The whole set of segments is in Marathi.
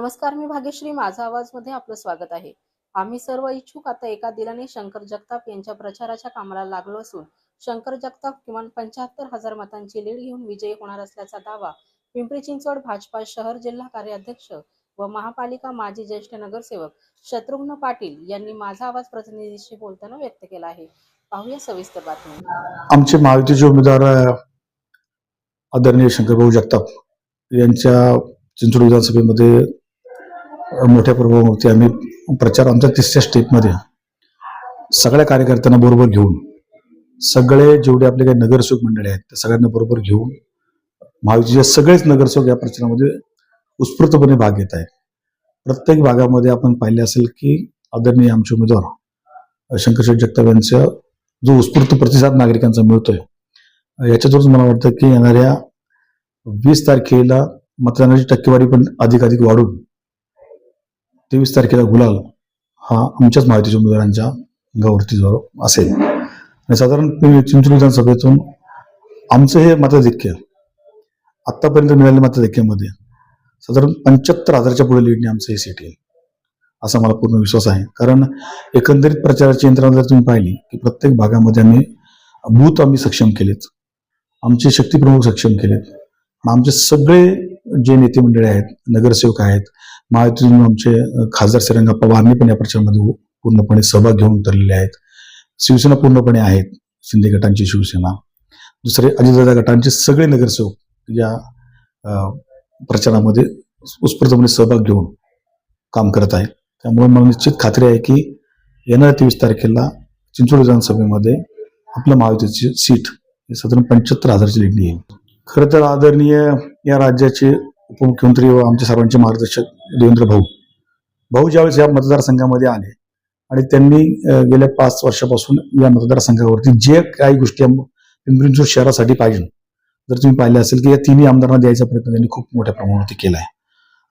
नमस्कार मी भाग्यश्री. माझा आवाजमध्ये आपलं स्वागत आहे. आम्ही सर्व इच्छुक आता एका दिलाने शंकर जगताप यांच्या प्रचाराच्या कामाला लागलो असून शंकर जगताप किमान पंच्याहत्तर हजार मतांची लीड घेऊन विजयी होणार असल्याचा दावा पिंपरी चिंचवड भाजपा शहर जिल्हा कार्याध्यक्ष व महापालिका माजी ज्येष्ठ नगरसेवक शत्रुघ्न पाटील यांनी माझा आवाज प्रतिनिधीशी बोलताना व्यक्त केला आहे. पाहूया सविस्तर बातमी. आमचे महायुतीचे उमेदवार आदरणीय शंकरभाऊ जगताप यांच्या चिंचवड विधानसभेमध्ये मोठ्या प्रभावावरती आम्ही प्रचार आमच्या तिसऱ्या स्टेपमध्ये. सगळ्या कार्यकर्त्यांना बरोबर घेऊन सगळे जेवढे आपले काही नगरसेवक मंडळी आहेत त्या सगळ्यांना बरोबर घेऊन महायुतीचे सगळेच नगरसेवक या प्रचारामध्ये उत्स्फूर्तपणे भाग घेत आहे प्रत्येक भागामध्ये आपण पाहिले असेल की आदरणीय आमचे उमेदवार अ, शंकरशेठ जगताप यांचा जो उत्स्फूर्त प्रतिसाद नागरिकांचा मिळतोय याच्यातूनच मला वाटतं की येणाऱ्या वीस तारखेला मतदानाची टक्केवारी पण अधिकाधिक वाढून तेवीस तारखेला गुलाल हा आमच्याच माहितीच्या उमेदवारांच्या अंगावरती असेल. आणि साधारण पि- चिंचवड विधानसभेतून आमचं हे मताधिक्य आत्तापर्यंत मिळालेल्या मताधिक्यामध्ये साधारण पंच्याहत्तर हजारच्या पुढे लीडने आमचं हे सीट येईल असा मला पूर्ण विश्वास आहे. कारण एकंदरीत प्रचाराची यंत्रणा जर तुम्ही पाहिली की प्रत्येक भागामध्ये आम्ही बूथ आम्ही सक्षम केलेत आमचे शक्तीप्रमुख सक्षम केलेत आमचे सगळे जे नेते मंडळी आहेत नगरसेवक आहेत महायुतीतून आमचे खासदार श्रीरंगप्पा वारणे पण या प्रचारामध्ये पूर्णपणे सहभाग घेऊन उतरलेले आहेत. शिवसेना पूर्णपणे आहेत शिंदे गटांची शिवसेना. दुसरे अजितदादा गटांचे सगळे नगरसेवक या प्रचारामध्ये उत्स्फूर्तपणे सहभाग घेऊन काम करत आहेत. त्यामुळे मला निश्चित खात्री आहे की येणाऱ्या तेवीस तारखेला चिंचवड विधानसभेमध्ये आपल्या महायुतीची सीट साधारण पंच्याहत्तर हजारची लीड येईल. खरं तर आदरणीय या राज्याचे उपमुख्यमंत्री व आमच्या सर्वांचे मार्गदर्शक देवेंद्र भाऊ. भाऊ ज्यावेळेस या मतदारसंघामध्ये आले आणि त्यांनी गेल्या पाच वर्षापासून या मतदारसंघावरती जे काही गोष्टी पिंपरीचूर शहरासाठी पाहिजे. जर तुम्ही पाहिले असेल की या तिन्ही आमदारांना द्यायचा प्रयत्न त्यांनी खूप मोठ्या प्रमाणावरती केला आहे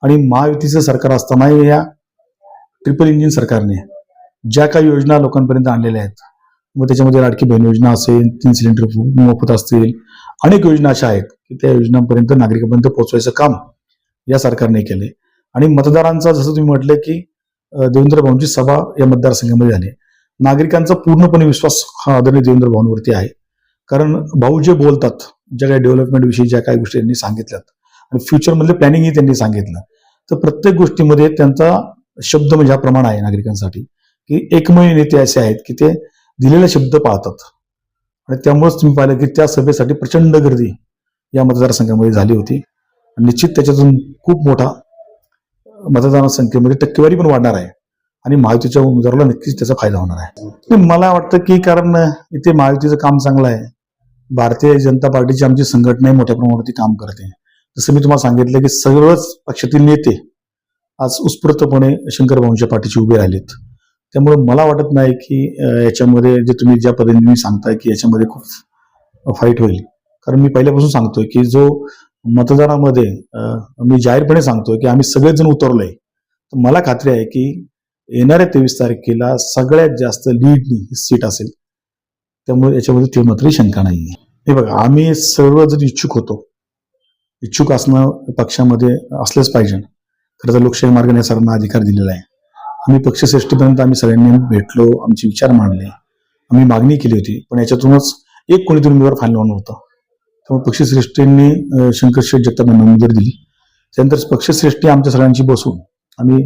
आणि महायुतीचं सरकार असताना या ट्रिपल इंजिन सरकारने ज्या काही योजना लोकांपर्यंत आणलेल्या आहेत मग त्याच्यामध्ये लाडकी बहीण योजना असेल तीन सिलेंडर मोफत असतील अनेक योजना अशा आहेत की त्या योजनांपर्यंत नागरिकांपर्यंत पोहोचवायचं काम या सरकारने केले आणि मतदारांचा जसं तुम्ही म्हटलं की देवेंद्र भाऊंची सभा या मतदारसंघामध्ये झाली. नागरिकांचा पूर्णपणे विश्वास हा आदरणीय देवेंद्र भाऊंवरती आहे. कारण भाऊ जे बोलतात ज्या काही डेव्हलपमेंट विषयी ज्या काही गोष्टी त्यांनी सांगितल्यात आणि फ्युचरमधले प्लॅनिंगही त्यांनी सांगितलं तर प्रत्येक गोष्टीमध्ये त्यांचा शब्द म्हणजे हा प्रमाण आहे नागरिकांसाठी की एकमेव नेते असे आहेत की ते दिलेला शब्द पाळतात. आणि त्यामुळेच तुम्ही पाहिलं की त्या सभेसाठी प्रचंड गर्दी या मतदारसंघामध्ये झाली होती. निश्चित त्याच्यातून खूप मोठा मतदारसंख्येमध्ये टक्केवारी पण वाढणार आहे. आणि महायुतीच्या उमेदवाराला नक्कीच त्याचा फायदा होणार आहे. पण मला वाटतं की कारण इथे महायुतीचं काम चांगलं आहे. भारतीय जनता पार्टीची आमची संघटनाही मोठ्या प्रमाणावरती काम करते. जसं मी तुम्हाला सांगितलं की सर्वच पक्षातील नेते आज उत्स्फूर्तपणे शंकर पार्टीचे उभे राहिलेत. त्यामुळं मला वाटत नाही की याच्यामध्ये जे तुम्ही ज्या पद्धतीने सांगताय की याच्यामध्ये खूप फाईट होईल. कारण मी पहिल्यापासून सांगतोय की जो मतदानामध्ये मी जाहीरपणे सांगतोय की आम्ही सगळेजण उतरलोय. तर मला खात्री आहे की येणाऱ्या तेवीस तारखेला सगळ्यात जास्त लीडनी ही सीट असेल. त्यामुळे याच्यामध्ये ते मात्र शंका नाही हे बघा आम्ही सर्वजण इच्छुक होतो. इच्छुक असणं पक्षामध्ये असलंच पाहिजे. खरं तर लोकशाही मार्गाने या सर्वांना अधिकार दिलेला आहे. आम्ही पक्षश्रेष्ठीपर्यंत आम्ही सगळ्यांनी भेटलो आमचे विचार मांडले. आम्ही मागणी केली होती पण याच्यातूनच एक कोणीतरी उमेदवार फायनल होणार होता. त्यामुळे पक्षश्रेष्ठींनी शंकर शेठ जगताप यांना उमेदवारी दिली. त्यानंतर पक्षश्रेष्ठी आमच्या सगळ्यांची बसून आम्ही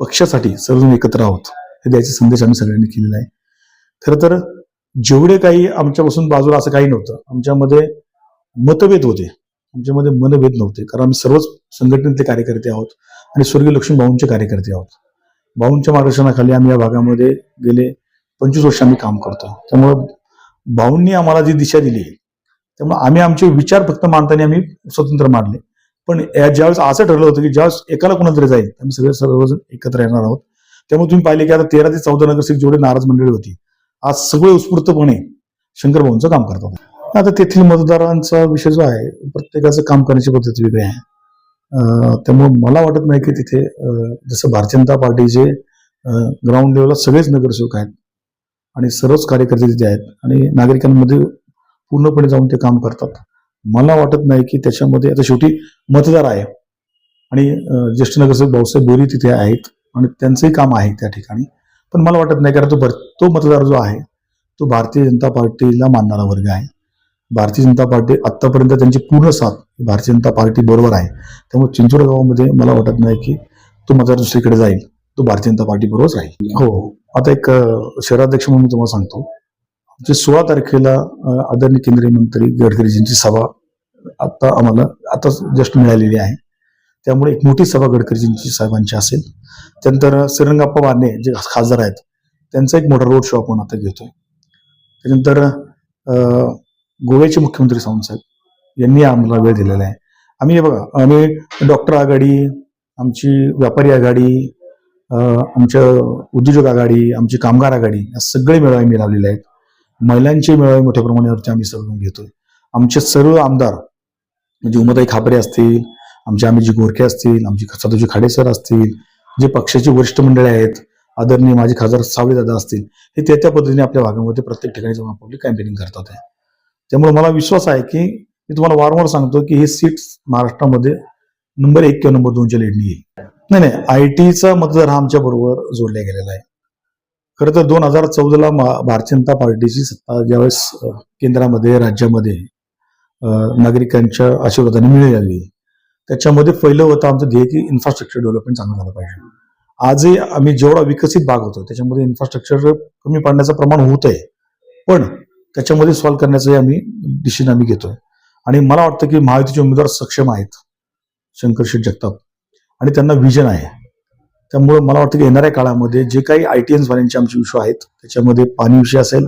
पक्षासाठी सर्वजण एकत्र आहोत हे द्यायचा संदेश आम्ही सगळ्यांनी केलेला आहे. खरं तर जेवढे काही आमच्यापासून बाजूला असं काही नव्हतं. आमच्यामध्ये मतभेद होते. आमच्यामध्ये मनभेद नव्हते. कारण आम्ही सर्वच संघटनेतले कार्यकर्ते आहोत आणि स्वर्गीय लक्ष्मीभाऊंचे कार्यकर्ते आहोत. भाऊंच्या मार्गदर्शनाखाली आम्ही या भागामध्ये गेले. पंचवीस वर्ष आम्ही काम करतो. त्यामुळं भाऊंनी आम्हाला जी दिशा दिली त्यामुळे आम्ही आमचे विचार फक्त मांडताना आम्ही स्वतंत्र मांडले. पण या- ज्यावेळेस असं ठरलं होतं की ज्यावेळेस एकाला कुणातरी जाईल आम्ही सगळे सर्वजण एकत्र येणार आहोत. त्यामुळे तुम्ही पाहिले की आता तेरा ते चौदा नगरसेवक जेवढे नाराज मंडळी होती आज सगळे उत्स्फूर्तपणे शंकर भाऊंचं काम करतात. आता तेथील मतदारांचा विषय जो आहे प्रत्येकाचं काम करण्याची पद्धत वेगळी आहे. त्यामुळे मला वाटत नाही की तिथे जसं भारतीय जनता पार्टीचे ग्राउंड लेवलला सगळेच नगरसेवक आहेत आणि सर्वच कार्यकर्ते तिथे आहेत आणि नागरिकांमध्ये पूर्णपणे जाऊन ते काम करतात. मला वाटत नाही की त्याच्यामध्ये आता शेवटी मतदार आहे आणि ज्येष्ठ नगरसेवक भाऊसाहेब बोरी तिथे आहेत आणि त्यांचंही काम आहे त्या ठिकाणी. पण मला वाटत नाही कारण तो भर तो मतदार जो आहे तो भारतीय जनता पार्टीला मानणारा वर्ग आहे. भारतीय जनता पार्टी आतापर्यंत त्यांची पूर्ण साथ भारतीय जनता पार्टी बरोबर आहे. त्यामुळे चिंचवड गावामध्ये मला वाटत नाही की तो मतदार दुसरीकडे जाईल. तो भारतीय जनता पार्टी बरोबरच राहील. हो. आता एक शहराध्यक्ष म्हणून मी तुम्हाला सांगतो. जे सोळा तारखेला आदरणीय केंद्रीय मंत्री गडकरीजींची सभा आता आम्हाला आता जस्ट मिळालेली आहे. त्यामुळे एक मोठी सभा गडकरीजींची साहेबांची असेल. त्यानंतर श्रीरंगाप्पा माने जे खासदार आहेत त्यांचा एक मोठा रोड शो आपण आता घेतोय. त्यानंतर गोव्याचे मुख्यमंत्री सावंतसाहेब यांनी आम्हाला वेळ दिलेला आहे. आम्ही हे बघा आम्ही डॉक्टर आघाडी आमची व्यापारी आघाडी आमच्या उद्योजक आघाडी आमची कामगार आघाडी या सगळे मेळावे मी लावलेले आहेत. महिलांचे मेळावे मोठ्या प्रमाणावरती आम्ही सर्व घेतोय. आमचे सर्व आमदार म्हणजे उमताई खापरे असतील आमचे आम्ही गोरखे असतील आमचे सदाजी खाडे सर असतील जे पक्षाचे वरिष्ठ मंडळी आहेत आदरणीय माझे खासदार सावळे दादा असतील हे त्या त्या पद्धतीने आपल्या भागामध्ये प्रत्येक ठिकाणी जाऊन आपली कॅम्पेनिंग करतात. आहे त्यामुळे मला विश्वास आहे की मी तुम्हाला वारंवार सांगतो की हे सीट महाराष्ट्रामध्ये नंबर एक किंवा नंबर दोनच्या लेडनी येईल. नाही नाही आय टीचा मतदार हा आमच्या बरोबर जोडला गेलेला आहे. खरं तर दोन हजार चौदाला भारतीय जनता पार्टीची सत्ता ज्यावेळेस केंद्रामध्ये राज्यामध्ये नागरिकांच्या आशीर्वादाने मिळाली त्याच्यामध्ये पहिलं होतं आमचं ध्येय की इन्फ्रास्ट्रक्चर डेव्हलपमेंट चांगलं झालं पाहिजे. आजही आम्ही जेवढा विकसित भाग होतो त्याच्यामध्ये इन्फ्रास्ट्रक्चर कमी पाडण्याचं प्रमाण होत आहे पण त्याच्यामध्ये सॉल्व्ह करण्याचाही आम्ही डिसिजन आम्ही घेतोय. आणि मला वाटतं की महायुतीचे उमेदवार सक्षम आहेत शंकर शेठ जगताप. आणि त्यांना विजन आहे. त्यामुळं मला वाटतं की येणाऱ्या काळामध्ये जे काही आय टी एन्सवाल्यांचे आमचे विषय आहेत त्याच्यामध्ये पाणी विषय असेल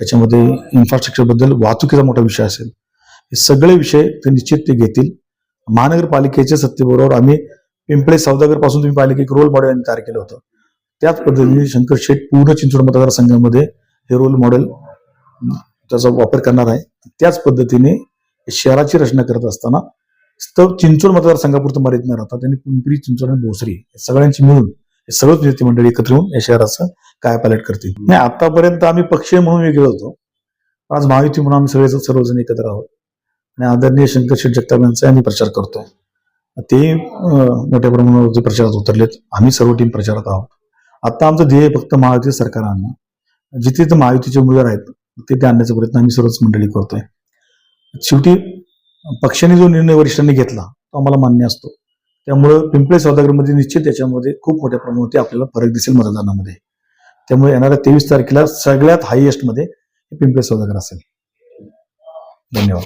त्याच्यामध्ये इन्फ्रास्ट्रक्चरबद्दल वाहतुकीचा मोठा विषय असेल हे सगळे विषय ते निश्चित ते घेतील. महानगरपालिकेच्या सत्तेबरोबर आम्ही पिंपळे सौदागरपासून तुम्ही पाहिले की एक रोल मॉडेल आम्ही तयार केलं होतं. त्याच पद्धतीने शंकर शेठ पूर्ण चिंचवड मतदारसंघामध्ये हे रोल मॉडेल त्याचा वापर करणार आहे. त्याच पद्धतीने शहराची रचना करत असताना तर चिंचोड मतदारसंघापुरतं मर्यादित न राहता. त्यांनी पिंपरी चिंचोड आणि भोसरी सगळ्यांची मिळून हे सर्वच नेते म्हणजे मंडळी एकत्र येऊन या शहराचं काय पायलट करतील. नाही आतापर्यंत आम्ही पक्षीय म्हणून वेगळे होतो. आज महायुती म्हणून आम्ही सगळे सर्वजण एकत्र आहोत. आणि आदरणीय शंकर शेठ जगताप यांचा आम्ही प्रचार करतोय. ते मोठ्या प्रमाणावरती प्रचारात उतरलेत. आम्ही सर्व टीम प्रचारात आहोत. आता आमचं ध्येय फक्त महायुती सरकार आणणं. जिथे तिथं महायुतीचे उमेदवार आहेत ते आणण्याचा प्रयत्न आम्ही सर्वच मंडळी करतोय. शेवटी पक्षाने जो निर्णय वरिष्ठांनी घेतला तो आम्हाला मान्य असतो. त्यामुळं पिंपळे सौदागरमध्ये निश्चित त्याच्यामध्ये खूप मोठ्या प्रमाणावरती आपल्याला फरक दिसेल मतदानामध्ये. त्यामुळे येणाऱ्या तेवीस तारखेला सगळ्यात हायएस्टमध्ये पिंपळे सौदागर असेल. धन्यवाद.